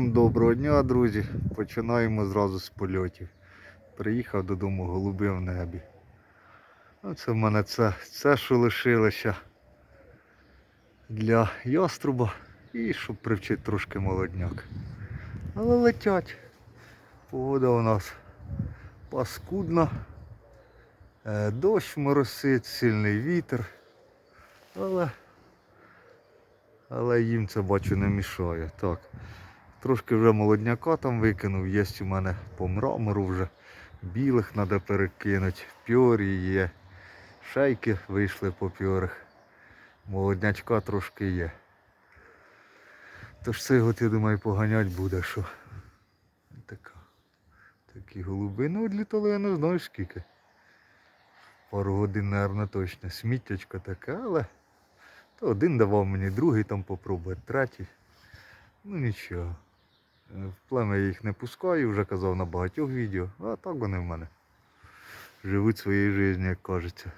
Доброго дня, друзі. Починаємо зразу з польотів. Приїхав додому голуби в небі. Оце в мене це, це що лишилося для яструба і щоб привчити трошки молодняк. Але летять. Погода у нас паскудна. Е, Дощ моросить, сильний вітер. Але, але їм це бачу не мішає. Так. Трошки вже молодняка там викинув, є у мене по мрамору вже. Білих треба перекинути, пьорі є. Шейки вийшли по пьорах. Молоднячка трошки є. Тож цей год, я думаю, поганять буде, що. Така. Такі голуби. Ну, відлітали я не знаю скільки. Пару годин, мабуть, точно. Сміттячко таке, але то один давав мені, другий там попробувати, третій. Ну нічого. Е, В плем'я я їх не пускаю, вже казав на багатьох відео, а так вони в мене. Живуть своєю життю, як кажеться.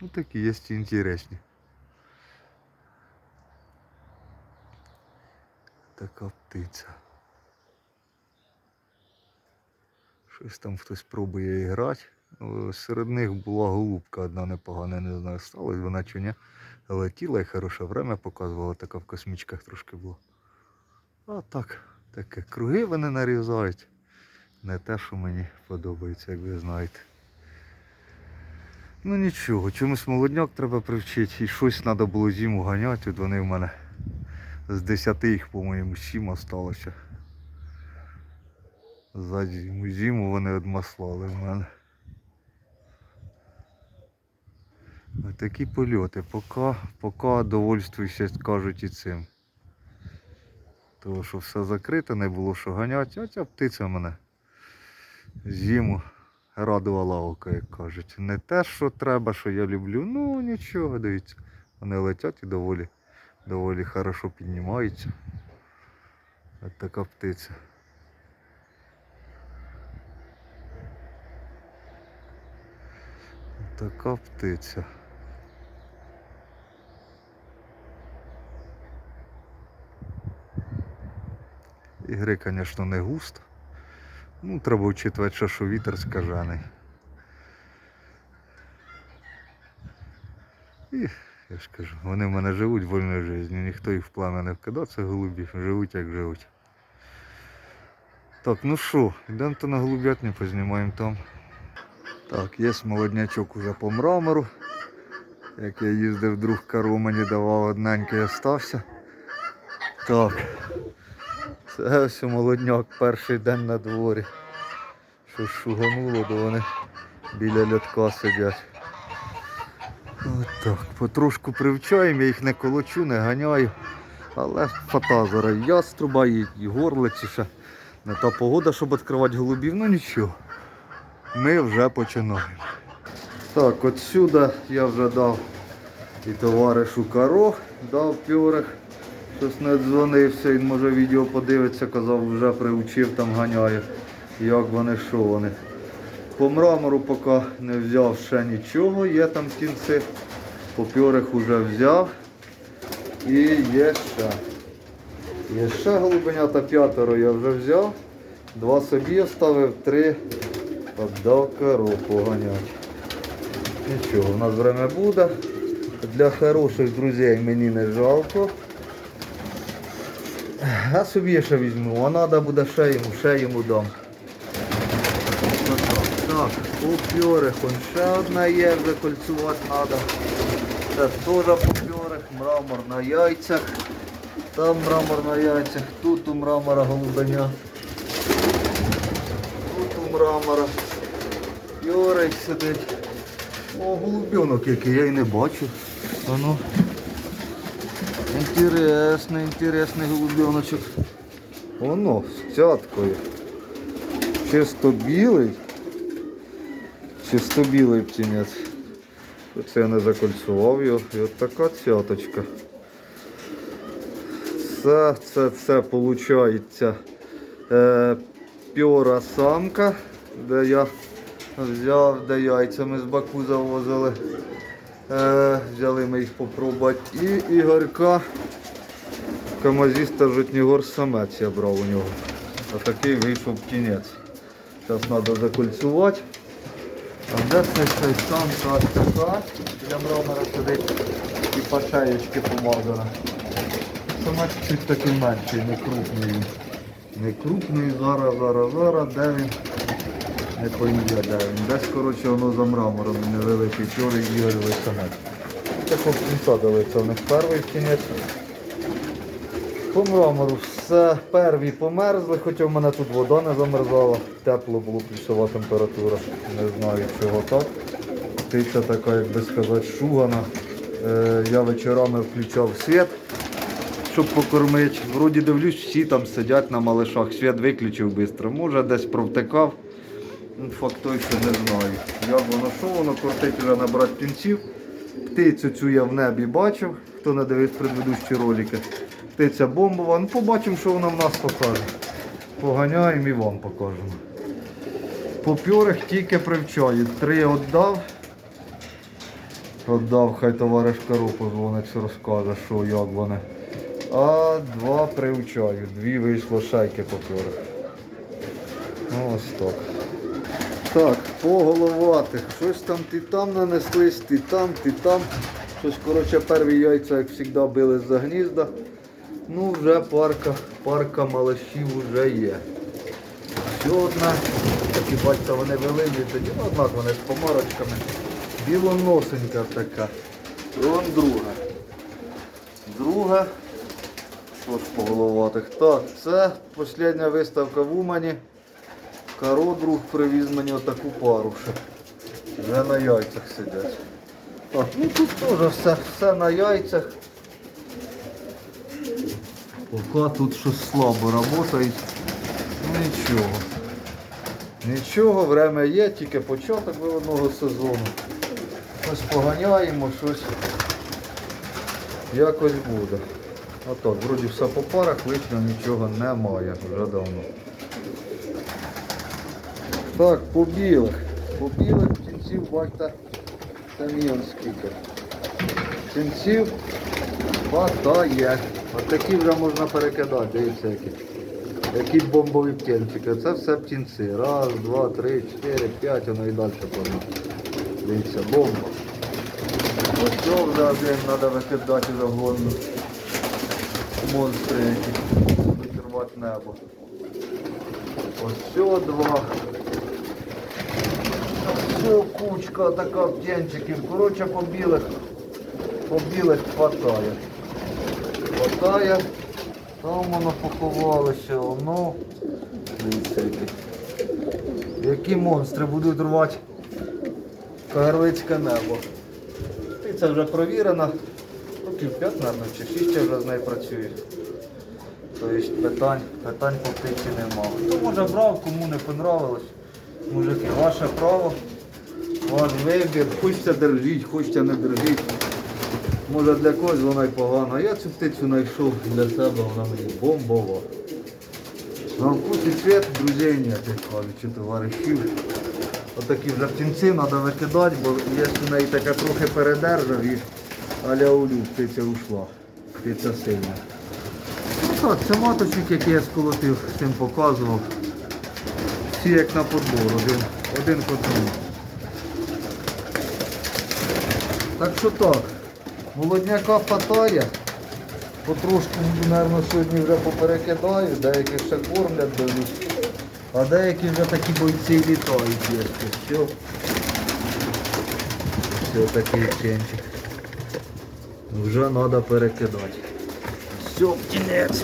Ну такі є інтересні. Така птиця. Щось там хтось пробує грати. Ну, Серед них була голубка одна непогана, не знаю, сталося вона чи ні. Летіла і хороше время показувала, така в космічках трошки була. А так, таке. Круги вони нарізають. Не те, що мені подобається, як ви знаєте. Ну нічого, чомусь молодняк треба привчити. І щось треба було зиму ганяти. От вони в мене з 10 їх, по-моєму, 7 осталося. За. Зиму вони одмаслали в мене. Ось Такі польоти. Поки, поки довольствуюся, кажуть, і цим. Тому що все закрите, не було що ганяти, а ця птиця мене зиму радувала око, як кажуть. Не те, що треба, що я люблю, ну нічого, дивіться. Вони летять і доволі, доволі хорошо піднімаються. Ось така птиця. Ось Така птиця. Ігри, звісно, не густо. Ну, треба учитувати, що, що вітер скажений. І, я ж кажу, вони в мене живуть вольною життю, ніхто їх в плани не вкидав, це голубі, живуть як живуть. Так, ну що, йдемо то на голубятню, познімаємо там. Так, є молоднячок уже по мрамору. Як я їздив, друг кару мені давав одненький остався. Так. Ось молодняк перший день на дворі. Що шугануло, то вони біля льотка сидять. От так, потрошку привчаємо, я їх не колочу, не ганяю. Але фатазора і яструба, і, і горлиці ще. Не та погода, щоб відкривати голубів, ну нічого. Ми вже починаємо. Так, от сюди я вже дав і товаришу Каро, дав пьорих. Щось не дзвонився, він може відео подивиться, казав, вже приучив, там ганяє. Як вони, що вони. По мрамору поки не взяв ще нічого, є там кінці. По пьорих вже взяв. І є ще. Є ще голубенята п'ятеро я вже взяв. Два собі оставив, три віддав корову поганять. Нічого, у нас время буде. Для хороших друзей мені не жалко. А собі ще візьму, а треба буде ще йому, ще йому дам. Так, попьорих, он ще одна є, вже кольцювати треба. Це теж попьорих, мрамор на яйцях. Там мрамор на яйцях, тут у мрамора голубеня. Тут у мрамора. Пьорик сидить. О, голубенок який, я й не бачу. А ну. Інтересний, інтересний голубеночок. Воно з цяткою. Чисто білий. Чисто білий птінець. Це я не закольцував його. І от така цяточка. Це, це, це виходить е, пьора самка, де я взяв, де яйця ми з баку завозили. Е, взяли ми їх попробувати. І ігорка камазіста Житнігор самець я брав у нього. А такий вийшов кінець. Зараз треба закольцювати. А де цей цей сам так, так, для мрамора сидить і по шаєчки помазана. Самець чуть такий менший, не крупний. Не крупний, зараз, зараз, зараз, де він? Не де він. Десь, коротше, воно за мрамором невеликий чорний ігоровий самець. Такого кінця це в них перший кінець. По мрамору все перві померзли, хоча в мене тут вода не замерзала, тепло було плюсова температура. Не знаю чого так. Птиця така, як би сказати, шугана. Е, я вечорами включав світ, щоб покормити. Вроді дивлюсь, всі там сидять на малишах. Світ виключив швидко. Може десь провтикав. Факт той, що не знаю. Як воно що, воно кортить вже набрати кінців. Птицю цю я в небі бачив, хто не дивиться предыдущі ролики. Птиця бомбова. Ну побачимо, що вона в нас покаже. Поганяємо і вам покажемо. Попьорих тільки привчають. Три віддав. Віддав, хай товариш Каро позвонить, розкаже, що як вони. А два привчаю. Дві вийшло шайки попьорих. Ну ось так. Так, по головатих. Щось там ти там нанеслись, ти там, ти там. Щось, коротше, перві яйця, як завжди, били за гнізда. Ну, вже парка, парка малашів вже є. Ще одна, такі бачите, вони тоді ну, однак вони з помарочками. Білоносенька така. І вон друга. Друга. Що ж по головатих? Так, це остання виставка в Умані. Каро друг привіз мені отаку пару ще. Вже на яйцях сидять. Так, ну тут теж все, все на яйцях. Поки тут щось слабо працюють. Ну нічого. Нічого, время є, тільки початок виводного сезону. Щось поганяємо, щось якось буде. А так, вроді все по парах, лишнього нічого немає вже давно. Так, по білих. По білих кінців бачите самі он скільки. Кінців хватає. Ось такі вже можна перекидати, дивіться які. Які бомбові птенчики. Це все птінці. Раз, два, три, чотири, п'ять, воно і далі повно. Дивіться, бомба. Ось цього вже один треба викидати вже гонну. Монстри які. Будуть рвати небо. Ось два. Кучка така птенчиків. Коротше, по білих, по білих хватає. Хватає. Там воно поховалося, воно. Які. Монстри будуть рвати кагарлицьке небо. І це вже провірено. Років 5, мабуть, чи 6 я вже з нею працюю. Тобто питань, питань по птиці нема. Хто може брав, кому не понравилось. Мужики, ваше право, ваш вибір. Хочете держіть, хочете не держіть. Може для когось вона й погана. Я цю птицю знайшов для себе, вона мені бомбова. На вкус і цвет друзей як кажуть, чи товаришів. Отакі вже птінці треба викидати, бо є у неї таке трохи передержав і аля улю птиця ушла. Птиця сильна. Ну так, це маточник, який я сколотив, всім показував. Всі як на подбор, один, один по одному. Так що так, молодняка хватає. Потрошку, мабуть, сьогодні вже поперекидаю, деякі ще кормлять дивлюсь. А деякі вже такі бойці літають дітки. Все. Все такий ченчик. Вже треба перекидати. Все, кінець.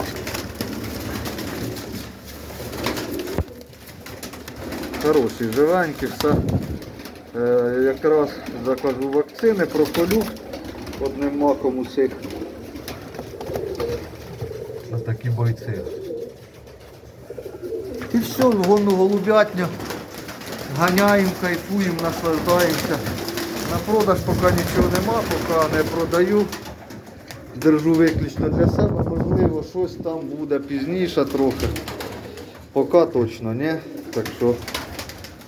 Хороші, живенькі, все. Е, якраз закажу вакцини, проколю одним маком усіх. Ось такі бойці. І все, вгонну голубятню. Ганяємо, кайфуємо, наслаждаємося. На продаж поки нічого нема, поки не продаю. Держу виключно для себе, можливо, щось там буде пізніше трохи. Поки точно ні. Так що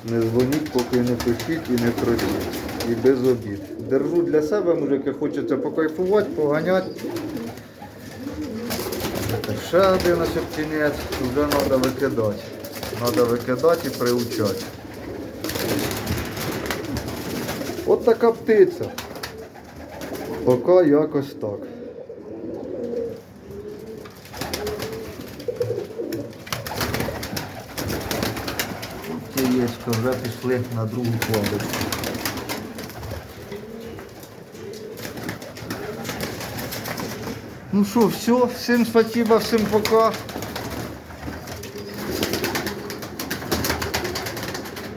не дзвоніть, поки не пишіть і не просіть. І без обід. Держу для себе, мужики, хочеться покайфувати, поганяти. Ще один ось птінець, вже треба викидати. Треба викидати і приучати. От така птиця. Поки якось так. Яєчка вже пішли на другу кладочку. Ну що, все, всім спасибо, всім пока.